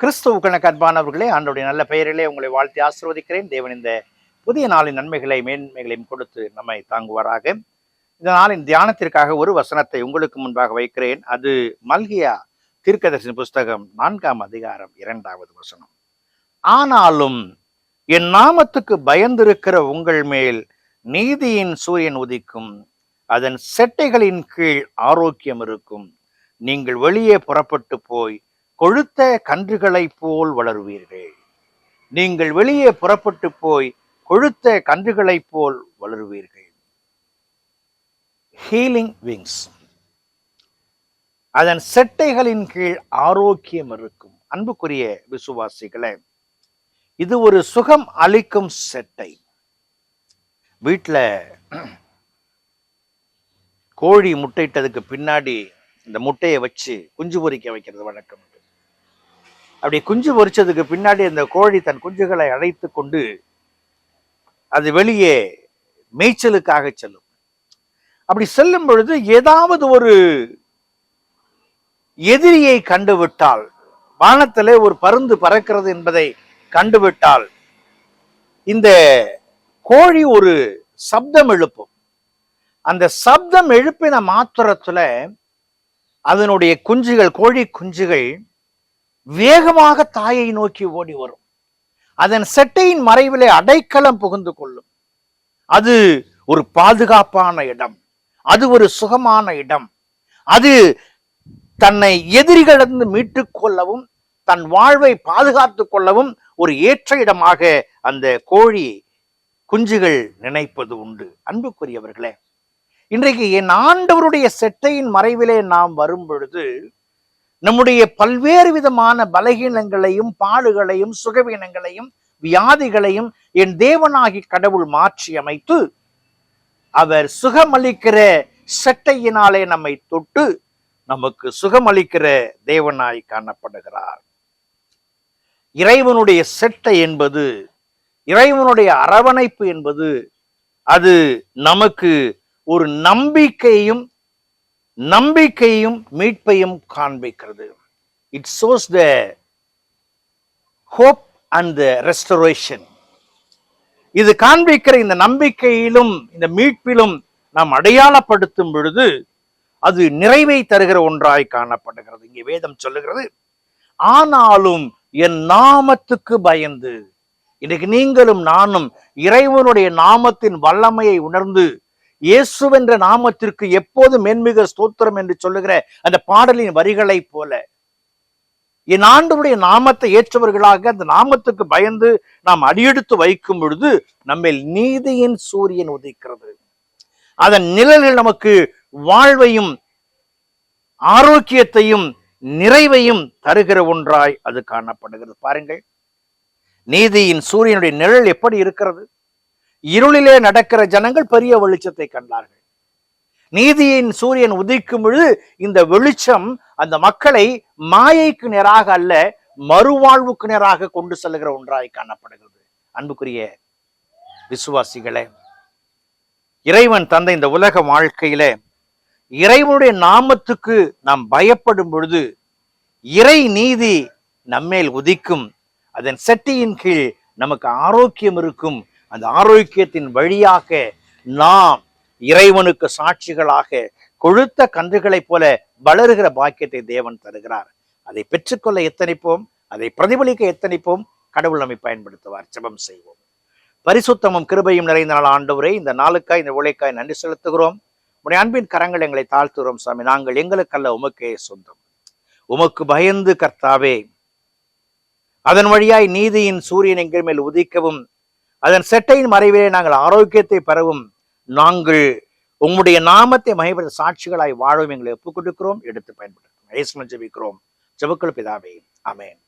கிறிஸ்துவுக்கு அன்பானவர்களே ஆண்டோடைய நல்ல பெயரிலே உங்களை வாழ்த்தி ஆசிர்வதிக்கிறேன். தேவன் இந்த புதிய நாளின் நன்மைகளை மேன்மைகளையும் கொடுத்து நம்மை தாங்குவாராக. இந்த நாளின் தியானத்திற்காக ஒரு வசனத்தை உங்களுக்கு முன்பாக வைக்கிறேன். அது மல்கியா தீர்க்கதர்சினி புஸ்தகம் நான்காம் அதிகாரம் இரண்டாவது வசனம். ஆனாலும் என் நாமத்துக்கு பயந்திருக்கிற உங்கள் மேல் நீதியின் சூரியன் உதிக்கும். அதன் செட்டைகளின் கீழ் ஆரோக்கியம் இருக்கும். நீங்கள் வெளியே புறப்பட்டு போய் கொழுத்த கன்றுகளைப் போல் வளருவீர்கள். நீங்கள் வெளியே புறப்பட்டு போய் கொழுத்த கன்றுகளைப் போல் வளருவீர்கள். ஹீலிங் விங்ஸ் அதன் செட்டைகளின் கீழ் ஆரோக்கியம் இருக்கும். அன்புக்குரிய விசுவாசிகளே இது ஒரு சுகம் அளிக்கும் செட்டை. வீட்டில் கோழி முட்டையிட்டதுக்கு பின்னாடி இந்த முட்டையை வச்சு குஞ்சு பொரிக்க வைக்கிறது வழக்கம் உண்டு. அப்படி குஞ்சு பொரிச்சதுக்கு பின்னாடி அந்த கோழி தன் குஞ்சுகளை அழைத்து கொண்டு அது வெளியே மேய்ச்சலுக்காக செல்லும். அப்படி செல்லும் பொழுது ஏதாவது ஒரு எதிரியை கண்டுவிட்டால் வானத்திலே ஒரு பருந்து பறக்கிறது என்பதை கண்டுவிட்டால் இந்த கோழி ஒரு சப்தம் எழுப்பும். அந்த சப்தம் எழுப்பின மாத்திரத்துல அதனுடைய குஞ்சுகள் கோழி குஞ்சுகள் வேகமாக தாயை நோக்கி ஓடி வரும். அதன் செட்டையின் மறைவிலே அடைக்கலம் புகுந்து கொள்ளும். அது ஒரு பாதுகாப்பான இடம். அது ஒரு சுகமான இடம். அது தன்னை எதிரிகளிலிருந்து மீட்டுக் கொள்ளவும் தன் வாழ்வை பாதுகாத்துக் கொள்ளவும் ஒரு ஏற்ற இடமாக அந்த கோழி குஞ்சுகள் நினைப்பது உண்டு. அன்புக்குரியவர்களே இன்றைக்கு என் ஆண்டவருடைய செட்டையின் மறைவிலே நாம் வரும் பொழுது நம்முடைய பல்வேறு விதமான பலகீனங்களையும் பாடுகளையும் சுகவீனங்களையும் வியாதிகளையும் என் தேவனாகி கடவுள் மாற்றி அமைத்து அவர் சுகமளிக்கிற செட்டையினாலே நம்மை தொட்டு நமக்கு சுகமளிக்கிற தேவனாய் காணப்படுகிறார். இறைவனுடைய செட்டை என்பது இறைவனுடைய அரவணைப்பு என்பது அது நமக்கு ஒரு நம்பிக்கையும் நம்பிக்கையும் மீட்பையும் காண்பிக்கிறது. It shows the hope and the restoration இது காண்பிக்கிற இந்த நம்பிக்கையிலும் இந்த மீட்பிலும் நாம் அடையாளப்படுத்தும் பொழுது அது நிறைவை தருகிற ஒன்றாய் காணப்படுகிறது. இங்கே வேதம் சொல்லுகிறது ஆனாலும் என் நாமத்துக்கு பயந்து இன்னைக்கு நீங்களும் நானும் இறைவனுடைய நாமத்தின் வல்லமையை உணர்ந்து இயேசுவென்ற நாமத்திற்கு எப்போது மென்மிக ஸ்தோத்திரம் என்று சொல்லுகிற அந்த பாடலின் வரிகளைப் போல என் ஆண்டவருடைய நாமத்தை ஏற்றவர்களாக அந்த நாமத்துக்கு பயந்து நாம் அடியெடுத்து வைக்கும் பொழுது நம்மில் நீதியின் சூரியன் உதிக்கிறது. அதன் நிழலில் நமக்கு வாழ்வையும் ஆரோக்கியத்தையும் நிறைவையும் தருகிற ஒன்றாய் அது காணப்படுகிறது. பாருங்கள் நீதியின் சூரியனுடைய நிழல் எப்படி இருக்கிறது? இருளிலே நடக்கிற ஜனங்கள் பெரிய வெளிச்சத்தை கண்டார்கள். நீதியின் சூரியன் உதிக்கும் பொழுது இந்த வெளிச்சம் அந்த மக்களை மாயைக்கு நேராக அல்ல மறுவாழ்வுக்கு நேராக கொண்டு செல்லுகிற ஒன்றாய் காணப்படுகிறது. அன்புக்குரிய விசுவாசிகளே இறைவன் தந்த இந்த உலக வாழ்க்கையில இறைவனுடைய நாமத்துக்கு நாம் பயப்படும் பொழுது இறை நீதி நம்மேல் உதிக்கும். அதன் செட்டியின் கீழ் நமக்கு ஆரோக்கியம் இருக்கும். அந்த ஆரோக்கியத்தின் வழியாக நாம் இறைவனுக்கு சாட்சிகளாக கொழுத்த கன்றுகளைப் போல வளருகிற பாக்கியத்தை தேவன் தருகிறார். அதை பெற்றுக்கொள்ள எத்தனைப்போம்? அதை பிரதிபலிக்க எத்தனைப்போம்? கடவுள் நம்மை பயன்படுத்துவார். ஜெபம் செய்வோம். பரிசுத்தமும் கிருபையும் நிறைந்த நாள் ஆண்டவரை இந்த நாளுக்காய் இந்த உழைக்காய் நன்றி செலுத்துகிறோம். உடைய அன்பின் கரங்கள் எங்களை தாழ்த்துகிறோம் சாமி. நாங்கள் எங்களுக்கல்ல உமக்கே சொந்தம். உமக்கு பயந்து கர்த்தாவே அதன் வழியாய் நீதியின் சூரியன் எங்கள் மேல் உதிக்கவும் அதன் செட்டையின் மறைவிலே நாங்கள் ஆரோக்கியத்தை பெறவும் நாங்கள் உங்களுடைய நாமத்தை மகிழ்ந்த சாட்சிகளாய் வாழவும் எங்களை ஒப்புக் கொடுக்கிறோம் எடுத்து பயன்படுத்தும் ஜெபிக்கிறோம். ஜெபக்குள் பிதாவே அமேன்